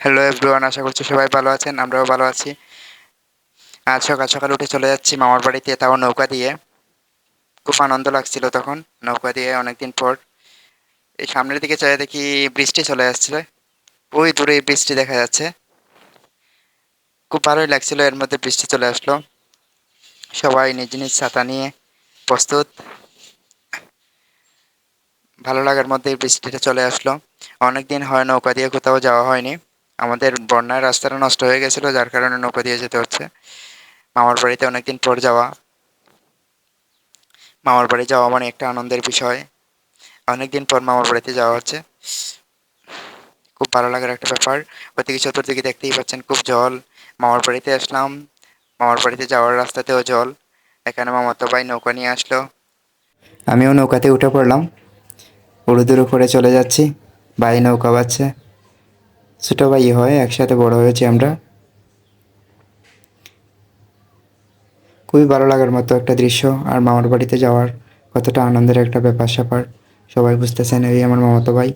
Hello everyone আশা করছি সবাই ভালো আছেন, আমরাও ভালো আছি। আজ সকাল সকাল উঠে চলে যাচ্ছি মামার বাড়িতে, তাও নৌকা দিয়ে। খুব আনন্দ লাগছিল তখন, নৌকা দিয়ে অনেকদিন পর। এই সামনের দিকে চাই দেখি বৃষ্টি চলে আসছিল ওই দূরে বৃষ্টি দেখা যাচ্ছে। খুব ভালোই লাগছিল, এর মধ্যে বৃষ্টি চলে আসলো। সবাই নিজ নিজ ছাতা নিয়ে প্রস্তুত। ভালো লাগার মধ্যে বৃষ্টিটা চলে আসলো। অনেকদিন হয় নৌকা দিয়ে কোথাও যাওয়া হয়নি। আমাদের বন্যার রাস্তাটা নষ্ট হয়ে গেছিল, যার কারণে নৌকা দিয়ে যেতে হচ্ছে। মামার বাড়িতে অনেকদিন পর যাওয়া। মামার বাড়ি যাওয়া মানে একটা আনন্দের বিষয়। অনেকদিন পর মামার বাড়িতে যাওয়া হচ্ছে। খুব ভালো লাগার একটা ব্যাপার। ওদিকে চতুর্দিকে দেখতেই পাচ্ছেন খুব জল। মামার বাড়িতে আসলাম। মামার বাড়িতে যাওয়ার রাস্তাতেও জল। এখানে মামাতো ভাই নৌকা নিয়ে আসলো। আমিও নৌকাতে উঠে পড়লাম। উড়ুদুর উপরে চলে যাচ্ছি। ভাই নৌকা বাচ্ছে ছোটো ভাই হয়, একসাথে বড় হয়েছি আমরা। খুবই ভালো লাগার মতো একটা দৃশ্য, আর মামার বাড়িতে যাওয়ার কতটা আনন্দের একটা ব্যাপার স্যাপার সবাই বুঝতেছেন এই আমার মামাতো ভাই।